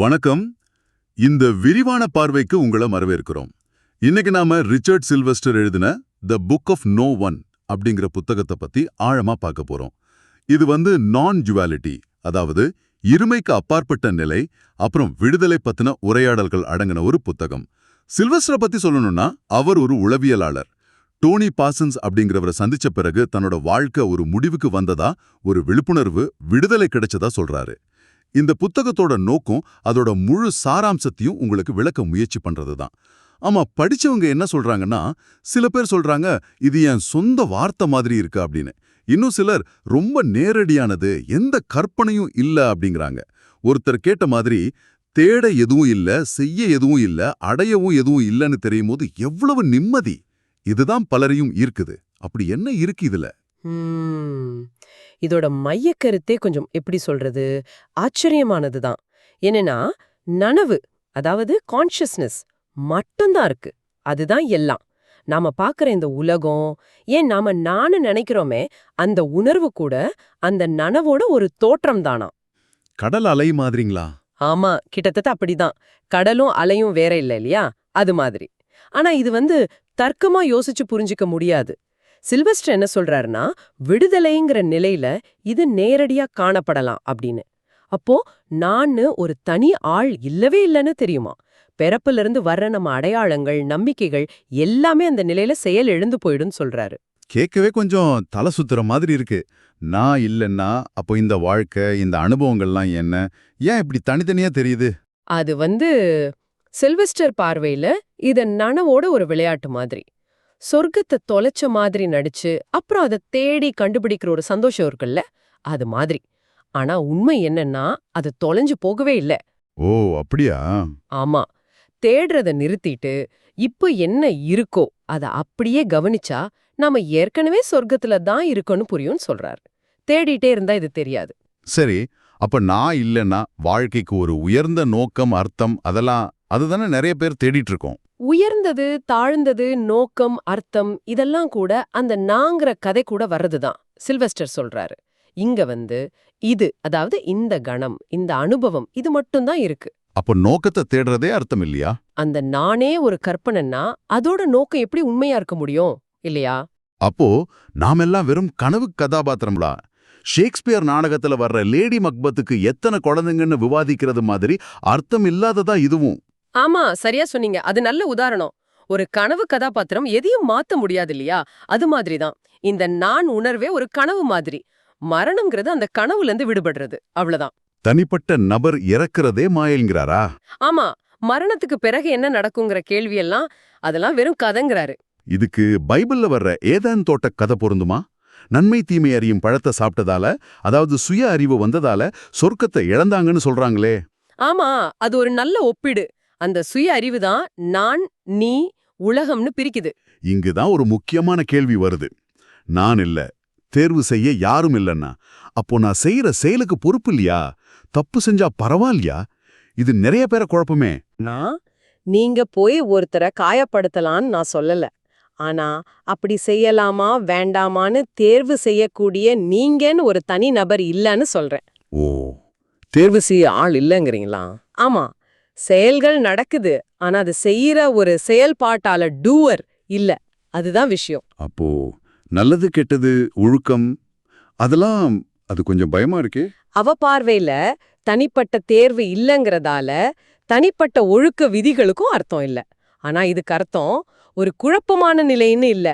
வணக்கம். இந்த விரிவான பார்வைக்கு உங்களை வரவேற்கிறோம். இன்னைக்கு நாம ரிச்சர்ட் சில்வஸ்டர் எழுதின the book of no one அப்படிங்கிற புத்தகத்தை பத்தி ஆழமா பார்க்க போறோம். இது வந்து நான் ஜுவாலிட்டி அதாவது இருமைக்கு அப்பாற்பட்ட நிலை அப்புறம் விடுதலை பத்தின உரையாடல்கள் அடங்கின ஒரு புத்தகம். சில்வெஸ்டரை பத்தி சொல்லணும்னா அவர் ஒரு உளவியலாளர். டோனி பாசன்ஸ் அப்படிங்கிறவரை சந்திச்ச பிறகு தன்னோட வாழ்க்கை ஒரு முடிவுக்கு வந்ததா ஒரு விழிப்புணர்வு விடுதலை கிடைச்சதா சொல்றாரு. இந்த புத்தகத்தோட நோக்கம் அதோட முழு சாராம்சத்தையும் உங்களுக்கு விளக்க முயற்சி பண்றதுதான். ஆமா படிச்சவங்க என்ன சொல்றாங்கன்னா சில பேர் சொல்றாங்க இது என் சொந்த வார்த்தை மாதிரி இருக்கு அப்படின்னு. இன்னும் சிலர் ரொம்ப நேரடியானது எந்த கற்பனையும் இல்ல அப்படிங்கிறாங்க. ஒருத்தர் கேட்ட மாதிரி தேட எதுவும் இல்ல செய்ய எதுவும் இல்ல அடையவும் எதுவும் இல்லைன்னு தெரியும் போது எவ்வளவு நிம்மதி. இதுதான் பலரையும் ஈர்க்குது. அப்படி என்ன இருக்கு இதுல? இதோட மையக்கருத்தே கொஞ்சம் எப்படி சொல்றது? ஆச்சரியமானது தான் என்னன்னா நனவு அதாவது கான்ஷியஸ்னஸ் மட்டும்தான் இருக்கு. அதுதான் எல்லாம். நாம பார்க்குற இந்த உலகம் ஏன் நாம நானு நினைக்கிறோமே அந்த உணர்வு கூட அந்த நனவோட ஒரு தோற்றம் தானா கடல் அலை மாதிரிங்களா? ஆமா கிட்டத்தட்ட அப்படிதான். கடலும் அலையும் வேற இல்ல இல்லையா? அது மாதிரி. ஆனா இது வந்து தர்க்கமா யோசிச்சு புரிஞ்சுக்க முடியாது. சில்வஸ்டர் என்ன சொல்றாருன்னா விடுதலைங்கிற நிலையில இது நேரடியா காணப்படலாம் அப்படின்னு. அப்போ நான்னு ஒரு தனி ஆள் இல்லவே இல்லைன்னு தெரியுமா? பிறப்புல இருந்து வர்ற நம்ம அடையாளங்கள் நம்பிக்கைகள் எல்லாமே அந்த நிலையில செயல் எழுந்து போயிடும்னு சொல்றாரு. கேட்கவே கொஞ்சம் தலை சுத்துற மாதிரி இருக்கு. நான் இல்லைன்னா அப்போ இந்த வாழ்க்கை இந்த அனுபவங்கள்லாம் என்ன? ஏன் இப்படி தனித்தனியா தெரியுது? அது வந்து சில்வெஸ்டர் பார்வையில இத நனவோட ஒரு விளையாட்டு மாதிரி. சொர்க்கத்தை தொலைச்ச மாதிரி நடிச்சு அப்புறம் அதை தேடி கண்டுபிடிக்கிற ஒரு சந்தோஷம் இருக்குல்ல? அது மாதிரி. ஆனா உண்மை என்னன்னா அது தொலைஞ்சு போகவே இல்ல. ஓ அப்படியா? ஆமா. தேடுறத நிறுத்திட்டு இப்ப என்ன இருக்கோ அத அப்படியே கவனிச்சா நாம ஏற்கனவே சொர்க்கத்துல தான் இருக்கோன்னு புரியும்னு சொல்றாரு. தேடிட்டே இருந்தா இது தெரியாது. சரி அப்ப நான் இல்லைன்னா வாழ்க்கைக்கு ஒரு உயர்ந்த நோக்கம் அர்த்தம் அதெல்லாம் அதுதானே நிறைய பேர் தேடிட்டு இருக்கோம். உயர்ந்தது தாழ்ந்தது நோக்கம் அர்த்தம் இதெல்லாம் கூட அந்த நாங்கிற கதை கூட வர்றதுதான். சில்வெஸ்டர் சொல்றாரு. இங்க வந்து இது அதாவது இந்த கணம் இந்த அனுபவம் இது மட்டும்தான் இருக்கு. அப்போ நோக்கத்தை தேடுறதே அர்த்தம் இல்லையா? அந்த நானே ஒரு கற்பனைன்னா அதோட நோக்கம் எப்படி உண்மையா இருக்க முடியும் இல்லையா? அப்போ நாமெல்லாம் வெறும் கனவு கதாபாத்திரம்லா? ஷேக்ஸ்பியர் நாடகத்துல வர்ற லேடி மக்பத்துக்கு எத்தனை குழந்தைங்கன்னு விவாதிக்கிறது மாதிரி அர்த்தம் இல்லாததா இதுவும். ஆமா சரியா சொன்னீங்க. அது நல்ல உதாரணம். ஒரு கனவு கதாபாத்திரம் எதையும் மாத்த முடியாது இல்லையா அது மாதிரிதான். இந்த நான் உணர்வே ஒரு கனவு மாதிரி. மரணம்ங்கிறது அந்த கனவுல இருந்து விடுபடுறது. அவ்வளவுதான். தனிப்பட்ட நபர் இறக்குறதே மாயல்ங்கிறாரா? ஆமா. மரணத்துக்கு பிறகு என்ன நடக்குங்கிற கேள்வியெல்லாம் அதெல்லாம் வெறும் கதைங்கிறாரு. இதுக்கு பைபிள்ல வர்ற ஏதான் தோட்ட கதை பொருந்துமா? நன்மை தீமை அறியும் பழத்தை சாப்பிட்டதால அதாவது சுய அறிவு வந்ததால சொர்க்கத்தை இழந்தாங்கன்னு சொல்றாங்களே. ஆமா அது ஒரு நல்ல ஒப்பீடு. அந்த சுய அறிவு தான் நான் நீ உலகம்னு பிரிக்குது. இங்குதான் ஒரு முக்கியமான கேள்வி வருது. நான் இல்ல தேர்வு செய்ய யாரும் இல்லைன்னா அப்போ நான் செய்யற செயலுக்கு பொறுப்பு இல்லையா? தப்பு செஞ்சா பரவாயில்லையா? இது நிறைய பேரை குழப்பமே. நான்? நீங்க போய் ஒருத்தரை காயப்படுத்தலான்னு நான் சொல்லல. ஆனா அப்படி செய்யலாமா வேண்டாமான்னு தேர்வு செய்யக்கூடிய நீங்கன்னு ஒரு தனி நபர் இல்லைன்னு சொல்றேன். ஓ தேர்வு செய்ய ஆள் இல்லைங்கிறீங்களா? ஆமா செயல்கள் நடக்குது ஆனா அது செய்யற ஒரு செயல்பாட்டால டூவர் இல்ல அதுதான் விஷயம். அப்போ நல்லது கெட்டது ஒழுக்கம் அதெல்லாம் அது கொஞ்சம் பயமா இருக்கே? அவ பார்வையில தனிப்பட்ட தேர்வு இல்லைங்கிறதால தனிப்பட்ட ஒழுக்க விதிகளுக்கும் அர்த்தம் இல்ல. ஆனா இதுக்கு அர்த்தம் ஒரு குழப்பமான நிலைன்னு இல்ல.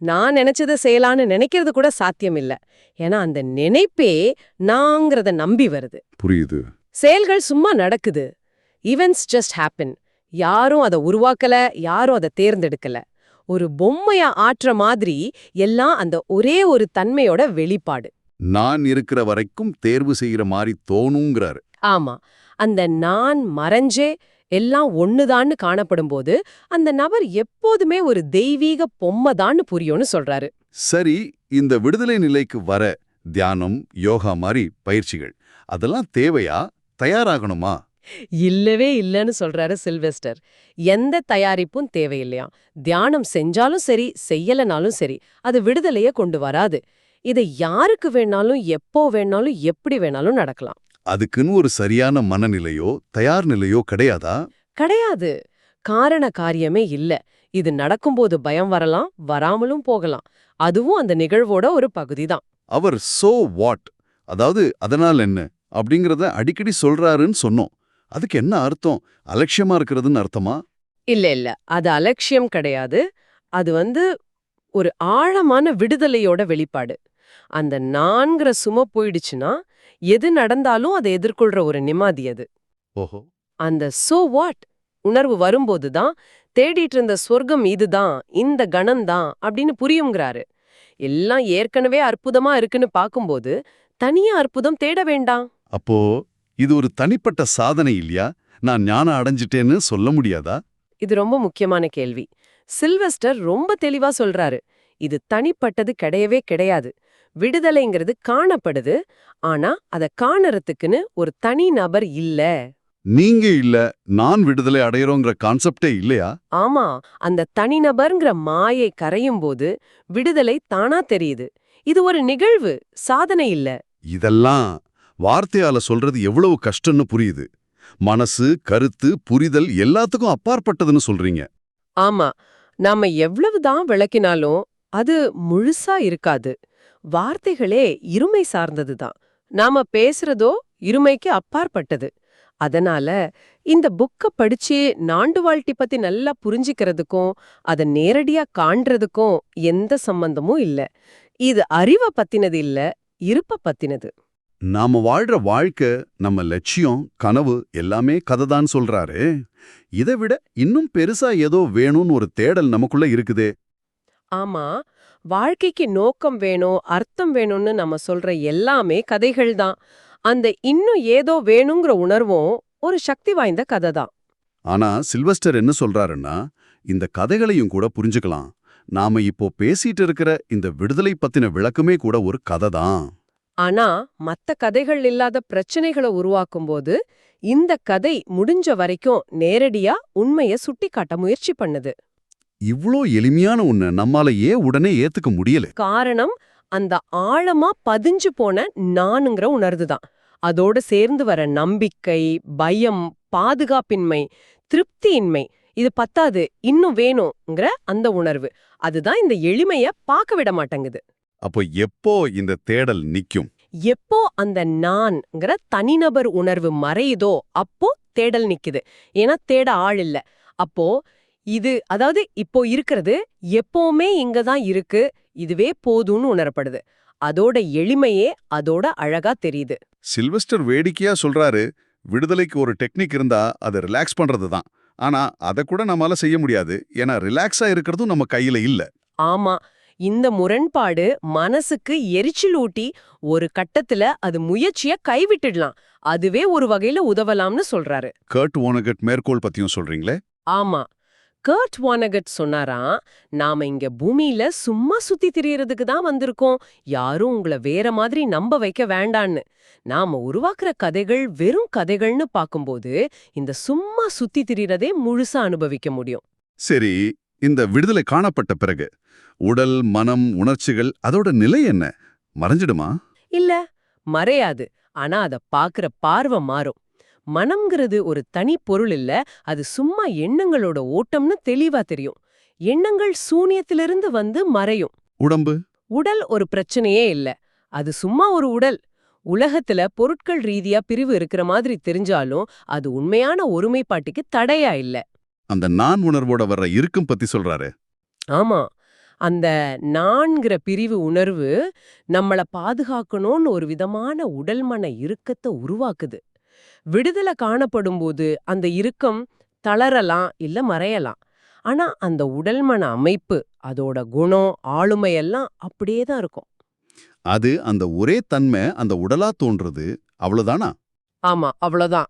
நான் நினைச்சதை செய்யலான்னு நினைக்கிறது கூட சாத்தியம் இல்ல ஏன்னா அந்த நினைப்பே நாங்கிறத நம்பி வருது. புரியுது. செயல்கள் சும்மா நடக்குது. ஈவென்ட்ஸ் ஜஸ்ட் ஹேப்பன் யாரும் அதை உருவாக்கல யாரும் அதை தேர்ந்தெடுக்கல. ஒரு பொம்மையா ஆற்ற மாதிரி எல்லாம் அந்த ஒரே ஒரு தன்மையோட வெளிப்பாடு. நான் இருக்கிற வரைக்கும் தேர்வு செய்யற மாதிரி தோணுங்கிறாரு. ஆமா. அந்த நான் மறைஞ்சே எல்லாம் ஒண்ணுதான்னு காணப்படும்போது அந்த நபர் எப்போதுமே ஒரு தெய்வீக பொம்மைதான்னு புரியும்னு சொல்றாரு. சரி இந்த விடுதலை நிலைக்கு வர தியானம் யோகா மாதிரி பயிற்சிகள் அதெல்லாம் தேவையா? தயாராகணுமா? இல்லவே இல்லைன்னு சொல்றாரு சில்வெஸ்டர். எந்த தயாரிப்பும் தேவையில்லையா? தியானம் செஞ்சாலும் சரி செய்யலனாலும் சரி அது விடுதலைய கொண்டு வராது. இதை யாருக்கு வேணாலும் எப்போ வேணாலும் எப்படி வேணாலும் நடக்கலாம். அதுக்குன்னு ஒரு சரியான மனநிலையோ தயார் நிலையோ கிடையாதா? கிடையாது. காரண காரியமே இல்ல. இது நடக்கும்போது பயம் வரலாம் வராமலும் போகலாம். அதுவும் அந்த நிகழ்வோட ஒரு பகுதிதான் அவர் சோ வாட்? அதாவது அதனால் என்ன? அப்படிங்கறத அடிக்கடி சொல்றாருன்னு சொன்னோம். அதுக்கு என்ன அர்த்தம்? அலட்சியமா இருக்கிறதுன்னு அர்த்தமா? இல்ல இல்ல. அது அலட்சியம் கிடையாது. அது வந்து ஒரு ஆழமான விடுதலையோட வெளிப்பாடு. அந்த நான்கிற சும போயிடுச்சுன்னா எது நடந்தாலும் அதை எதிர்கொள்ற ஒரு நிம்மதி அது. ஓஹோ. அந்த சோ வாட் உணர்வு வரும்போது தான் தேடிட்டு இருந்த சொர்க்கம் இதுதான் இந்த கணம்தான் அப்படின்னு புரியுங்கிறாரு. எல்லாம் ஏற்கனவே அற்புதமா இருக்குன்னு பாக்கும்போது தனியா அற்புதம் தேட வேண்டாம். அப்போ இது ஒரு தனிப்பட்ட சாதனை இல்லையா? நான் ஞானம் அடைஞ்சிட்டேன்னு சொல்ல முடியாதா? இது ரொம்ப முக்கியமான கேள்வி. சில்வெஸ்டர் ரொம்ப தெளிவா சொல்றாரு. இது தனிப்பட்டது கிடையவே கிடையாது. விடுதலைங்கிறது காணப்படுது. ஆனா அத காணறதுக்குன்னு ஒரு தனி நபர் இல்ல. நீங்க இல்ல நான் விடுதலை அடையறோங்கிற கான்செப்டே இல்லையா? ஆமா அந்த தனிநபர்ங்கிற மாயை கரையும் போது விடுதலை தானா தெரியுது. இது ஒரு நிகழ்வு சாதனை இல்ல. இதெல்லாம் வார்த்தையால சொல்றது எவ்வளவு கஷ்டம்னு புரியுது. மனசு கருத்து புரிதல் எல்லாத்துக்கும் அப்பாற்பட்டதுன்னு சொல்றீங்க. ஆமா நாம எவ்வளவுதான் விளக்கினாலும் அது முழுசா இருக்காது. வார்த்தைகளே இருமை சார்ந்ததுதான். நாம பேசுறதோ இருமைக்கு அப்பாற்பட்டது. அதனால இந்த புக்க படிச்சு நாண்டு வாழ்ட்டி பத்தி நல்லா புரிஞ்சிக்கிறதுக்கும் அதை நேரடியா காண்றதுக்கும் எந்த சம்பந்தமும் இல்ல. இது அறிவை பத்தினது இல்ல இருப்ப பத்தினது. நாம வாழ்ற வாழ்க்கை நம்ம லட்சியம் கனவு எல்லாமே கதைதான் சொல்றாரு. இதை விட இன்னும் பெருசா ஏதோ வேணும்னு ஒரு தேடல் நமக்குள்ள இருக்குதே. ஆமா வாழ்க்கைக்கு நோக்கம் வேணும் அர்த்தம் வேணும்னு நம்ம சொல்ற எல்லாமே கதைகள் தான். அந்த இன்னும் ஏதோ வேணுங்கிற உணர்வும் ஒரு சக்தி வாய்ந்த கதை தான். ஆனா சில்வஸ்டர் என்ன சொல்றாருன்னா இந்த கதைகளையும் கூட புரிஞ்சுக்கலாம். நாம இப்போ பேசிட்டு இருக்கிற இந்த விடுதலை பத்தின விளக்கமே கூட ஒரு கதை தான். ஆனா மத்த கதைகள் இல்லாத பிரச்சனைகளை உருவாக்கும்போது இந்த கதை முடிஞ்ச வரைக்கும் நேரடியா உண்மைய சுட்டிக்காட்ட முயற்சி பண்ணுது. இவ்ளோ எளிமையான ஒண்ண நம்மால ஏன் உடனே ஏத்துக்க முடியல? காரணம் அந்த ஆழமா பதிஞ்சு போன நானுங்கிற உணர்வுதான். அதோட சேர்ந்து வர நம்பிக்கை பயம் பாதுகாப்பின்மை திருப்தியின்மை இது பத்தாது இன்னும் வேணுங்கிற அந்த உணர்வு. அதுதான் இந்த எளிமைய பார்க்க விட மாட்டேங்குது. அப்போ எப்போ இந்த தேடல் நிக்கும்? எப்போ அந்த நான்ங்கிற தனிநபர் உணர்வு மறையுதோ அப்போ தேடல் நிக்குது. ஏன்னா தேட ஆள் இல்ல. அப்போ இது அதாவது இப்போ இருக்கிறது எப்பவுமே இங்க தான் இருக்கு இதுவே போதும்னு உணரப்படுது. அதோட எளிமையே அதோட அழகா தெரியுது. சில்வஸ்டர் வேடிக்கையா சொல்றாரு விடுதலைக்கு ஒரு டெக்னிக் இருந்தா அதை ரிலாக்ஸ் பண்றது தான். ஆனா அதை கூட நம்மால செய்ய முடியாது ஏன்னா ரிலாக்ஸா இருக்கிறதும் நம்ம கையில இல்ல. ஆமா இந்த முரண்பாடு மனசுக்கு எரிச்சல் ஊட்டி ஒரு கட்டத்துல அது முயற்சிய கைவிட்டுடலாம். அதுவே ஒரு வகையில உதவலாம்னு சொல்றாரு. கர்ட் ஓனகட் மேற்கோள் பத்தியும் சொல்றீங்களே? ஆமா. கர்ட் வானகட் சொன்னாராம் நாம இங்க பூமியில சும்மா சுத்தி திரியறதுக்கு தான் வந்திருக்கோம். யாரும் உங்களை வேற மாதிரி நம்ப வைக்க வேண்டான்னு. நாம உருவாக்குற கதைகள் வெறும் கதைகள்னு பாக்கும்போது இந்த சும்மா சுத்தி திரியறதே முழுசா அனுபவிக்க முடியும். சரி இந்த விடுதலை காணப்பட்ட பிறகு உடல் மனம் உணர்ச்சிகள் அதோட நிலை என்ன? மறைஞ்சிடுமா? இல்ல மறையாது. ஆனா அத பாக்குற பார்வை மாறும். மனம்ங்கிறது ஒரு தனி பொருள் இல்ல அது சும்மா எண்ணங்களோட ஓட்டம்னு தெளிவா தெரியும். எண்ணங்கள் சூனியத்திலிருந்து வந்து மறையும். உடம்பு? உடல் ஒரு பிரச்சனையே இல்ல அது சும்மா ஒரு உடல். உலகத்துல பொருட்கள் ரீதியா பிரிவு இருக்கிற மாதிரி தெரிஞ்சாலும் அது உண்மையான ஒருமைப்பாட்டுக்கு தடையா இல்ல. அந்த நான் உணர்வோட வர்ற இறுக்கம் பத்தி சொல்றாரு. ஆமா அந்த நான்கிற பிரிவு உணர்வு நம்மள பாதுகாக்கணும்னு ஒரு விதமான உடல் மன இறுக்கத்தை உருவாக்குது. விடுதலை காணப்படும்போது அந்த இறுக்கம் தளரலாம் இல்ல மறையலாம். ஆனா அந்த உடல் மன அமைப்பு அதோட குணம் ஆளுமையெல்லாம் அப்படியே தான் இருக்கும். அது அந்த ஒரே தன்மை அந்த உடலா தோன்றது அவ்வளவுதானா? ஆமா அவ்வளவுதான்.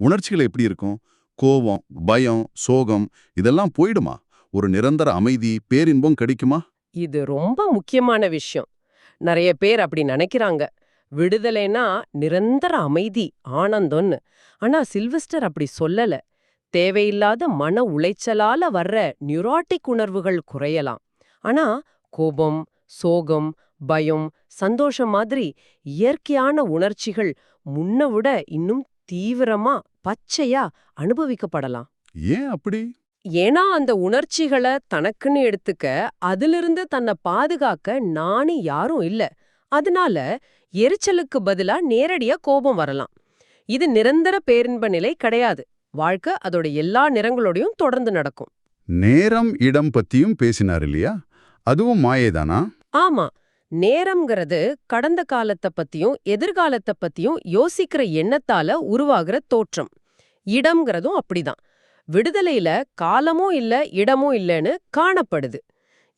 உணர்ச்சிகள் எப்படி இருக்கும்? கோபம் பயம் சோகம் இதெல்லாம் போயிடுமா? ஒரு நிரந்தர அமைதி பேரின்பம் கிடைக்குமா? இது ரொம்ப முக்கியமான விஷயம். நிறைய பேர் அப்படி நினைக்கிறாங்க. விடுதலைனா நிரந்தர அமைதி ஆனந்தம்னு. ஆனா சில்வஸ்டர் அப்படி சொல்லல. தேவையில்லாத மன உளைச்சலால வர்ற நியூராட்டிக் உணர்வுகள் குறையலாம். ஆனா கோபம் சோகம் பயம் சந்தோஷம் மாதிரி இயற்கையான உணர்ச்சிகள் முன்ன விட இன்னும் தீவிரமா பச்சையா அனுபவிக்கப்படலாம். ஏன் அப்படி? ஏன்னா அந்த உணர்ச்சிகளை தனக்குன்னு எடுத்துக்க அதிலிருந்து தன்னை பாதுகாக்க நானே யாரும் இல்ல. அதனால எரிச்சலுக்கு பதிலா நேரடியா கோபம் வரலாம். இது நிரந்தர பேரின்ப நிலை கிடையாது. வாழ்க்கை அதோட எல்லா நிறங்களோடையும் தொடர்ந்து நடக்கும். நேரம் இடம் பத்தியும் பேசினார் இல்லையா? அதுவும் மாயேதானா? ஆமா. நேரம்ங்கிறது கடந்த காலத்தை பத்தியும் எதிர்காலத்தை பத்தியும் யோசிக்கிற எண்ணத்தால உருவாகிற தோற்றம். இடம்ங்கிறதும் அப்படிதான். விடுதலையில காலமும் இல்ல இடமும் இல்லைன்னு காணப்படுது.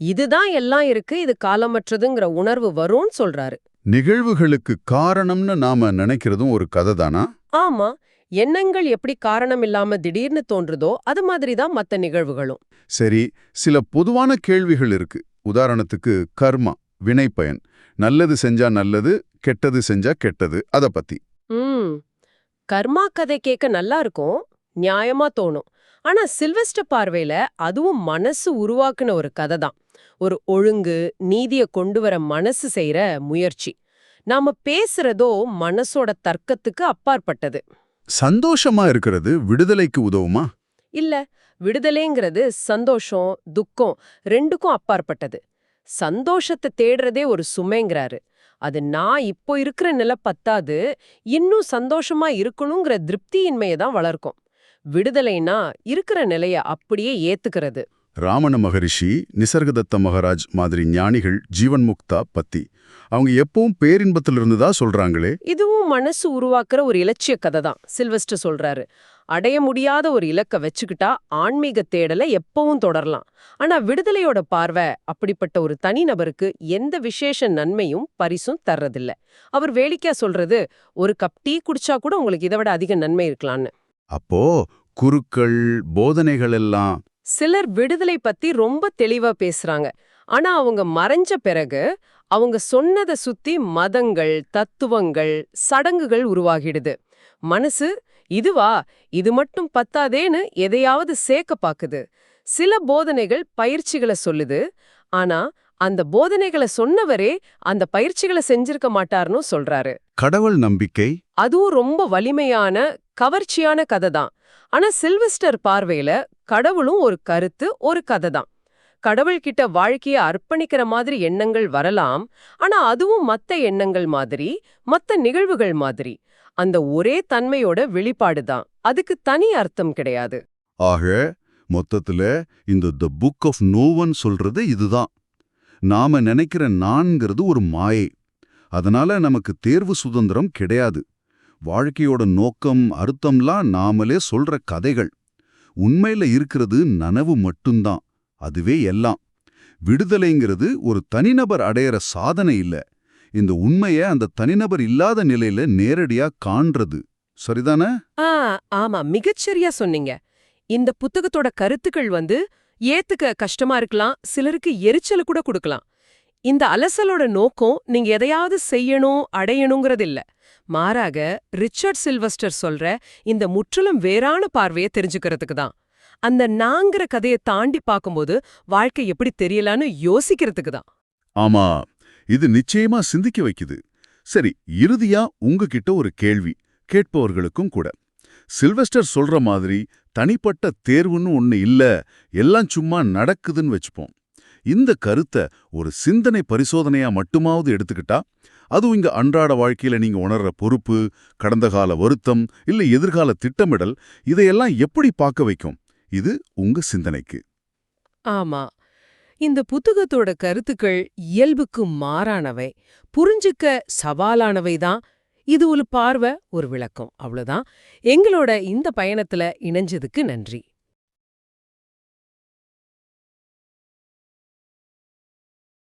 இதுதான் எல்லாம் இருக்கு இது காலமற்றதுங்கிற உணர்வு வரும்னு சொல்றாரு. நிகழ்வுகளுக்கு காரணம்னு நாம நினைக்கிறதும் ஒரு கதை தானா? ஆமா. எண்ணங்கள் எப்படி காரணம் இல்லாம திடீர்னு தோன்றுதோ அது மாதிரி தான் மத்த நிகழ்வுகளும். சரி சில பொதுவான கேள்விகள் இருக்கு. உதாரணத்துக்கு கர்மா வினைப்பயன். நல்லது செஞ்சா நல்லது கெட்டது செஞ்சா கெட்டது அத பத்தி. ம். கர்மா கதை கேட்க நல்லா இருக்கும் நியாயமா தோணும். ஆனா சில்வஸ்டர் பார்வையில அதுவும் மனசு உருவாக்குன ஒரு கதை தான். ஒரு ஒழுங்கு நீதிய கொண்டு வர மனசு செய்யற முயற்சி. நாம பேசுறதோ மனசோட தர்க்கத்துக்கு அப்பாற்பட்டது. சந்தோஷமா இருக்கிறது விடுதலைக்கு உதவுமா? இல்ல விடுதலைங்கிறது சந்தோஷம் துக்கம் ரெண்டுக்கும் அப்பாற்பட்டது. சந்தோஷத்தை தேடுறதே ஒரு சுமைங்கிறாரு. அது நான் இப்போ இருக்கிற நிலை பத்தாது இன்னும் சந்தோஷமா இருக்கணுங்கிற திருப்தியின்மையை தான் வளர்க்கும். விடுதலைனா இருக்கிற நிலைய அப்படியே ஏத்துக்கிறது. ராமண மகரிஷி நிசர்கதத்த மகாராஜ் மாதிரி ஞானிகள் ஜீவன் முக்தா பத்தி. அவங்க எப்பவும் பேரின்பத்திலிருந்து தான் சொல்றாங்களே? இதுவும் மனசு உருவாக்குற ஒரு இலட்சிய கதை தான் சில்வஸ்டர் சொல்றாரு. அடைய முடியாத ஒரு இலக்க வச்சுக்கிட்டா ஆன்மீக தேடலை எப்பவும் தொடரலாம். ஆனா விடுதலையோட பார்வை அப்படிப்பட்ட ஒரு தனிநபருக்கு எந்த விசேஷ நன்மையும் பரிசும் தர்றதில்ல. அவர் வேடிக்கையா சொல்றது ஒரு கப் டீ குடிச்சா கூட உங்களுக்கு இதை விட அதிக நன்மை இருக்கலாம்னு. அப்போ குருக்கள் போதனைகள் எல்லாம் சிலர் விடுதலை பத்தி ரொம்ப தெளிவா பேசுறாங்க. ஆனா அவங்க மறைஞ்ச பிறகு அவங்க சொன்னதை சுத்தி மதங்கள் தத்துவங்கள் சடங்குகள் உருவாகிடுது. மனசு இதுவா? இது மட்டும் பத்தாதேன்னு எதையாவது சேர்க்க பாக்குது. சில போதனைகள் பயிற்சிகளை சொல்லுது. ஆனா அந்த போதனைகளை சொன்னவரே அந்த பயிற்சிகளை செஞ்சிருக்க மாட்டார்னு சொல்றாரு. கடவுள் நம்பிக்கை? அதுவும் ரொம்ப வலிமையான கவர்ச்சியான கதை தான். ஆனா சில்வஸ்டர் பார்வையில கடவுளும் ஒரு கருத்து ஒரு கதை தான் கடவுள்கிட்ட வாழ்க்கைய அர்ப்பணிக்கிற மாதிரி எண்ணங்கள் வரலாம் ஆனா அதுவும் மத்த எண்ணங்கள் மாதிரி மத்த நிகழ்வுகள் மாதிரி. அந்த ஒரே தன்மையோட வெளிப்பாடு தான் அதுக்கு தனி அர்த்தம் கிடையாது. ஆக மொத்தத்துல இந்த த புக் ஆஃப் நோவன் சொல்றது இதுதான். நாம நினைக்கிற நான்கிறது ஒரு மாயை. அதனால நமக்கு தேர்வு சுதந்திரம் கிடையாது. வாழ்க்கையோட நோக்கம் அர்த்தம்லாம் நாமளே சொல்ற கதைகள். உண்மையில இருக்கிறது நனவு மட்டும்தான். அதுவே எல்லாம். விடுதலைங்கிறது ஒரு தனிநபர் அடையிற சாதனை இல்ல. இந்த உண்மைய அந்த தனிநபர் இல்லாத நிலையில நேரடியா காண்றது. சரிதானே? ஆ ஆமா. மிகச்சரியா சொன்னீங்க. இந்த புத்தகத்தோட கருத்துக்கள் வந்து ஏத்துக்க கஷ்டமா இருக்கலாம் சிலருக்கு எரிச்சல கூட கொடுக்கலாம். இந்த அலசலோட நோக்கம் நீங்க எதையாவது செய்யணும் அடையணுங்கிறது இல்ல. மாறாக ரிச்சர்ட் சில்வஸ்டர் சொல்ற இந்த முற்றிலும் வேறான பார்வையை தெரிஞ்சுக்கிறதுக்கு தான். அந்த நாங்கிற கதையை தாண்டி பார்க்கும்போது வாழ்க்கை எப்படி தெரியலான்னு யோசிக்கிறதுக்கு தான். ஆமா இது நிச்சயமா சிந்திக்க வைக்குது. சரி இறுதியா உங்ககிட்ட ஒரு கேள்வி கேட்பவர்களுக்கும் கூட. சில்வெஸ்டர் சொல்ற மாதிரி தனிப்பட்ட தேர்வுன்னு ஒண்ணு இல்ல எல்லாம் சும்மா நடக்குதுன்னு வச்சுப்போம். இந்த கருத்தை ஒரு சிந்தனை பரிசோதனையா மட்டுமாவது எடுத்துக்கிட்டா அதுவும் இங்க அன்றாட வாழ்க்கையில நீங்க உணர்ற பொறுப்பு கடந்த கால வருத்தம் இல்ல எதிர்கால திட்டமிடல் இதையெல்லாம் எப்படி பார்க்க வைக்கும்? இது உங்க சிந்தனைக்கு. ஆமா. இந்த புத்தகத்தோட கருத்துக்கள் இயல்புக்கு மாறானவை புரிஞ்சுக்க சவாலானவை தான். இது ஒரு பார்வை ஒரு விளக்கம். அவ்வளவுதான். எங்களோட இந்த பயணத்துல இணைஞ்சதுக்கு நன்றி.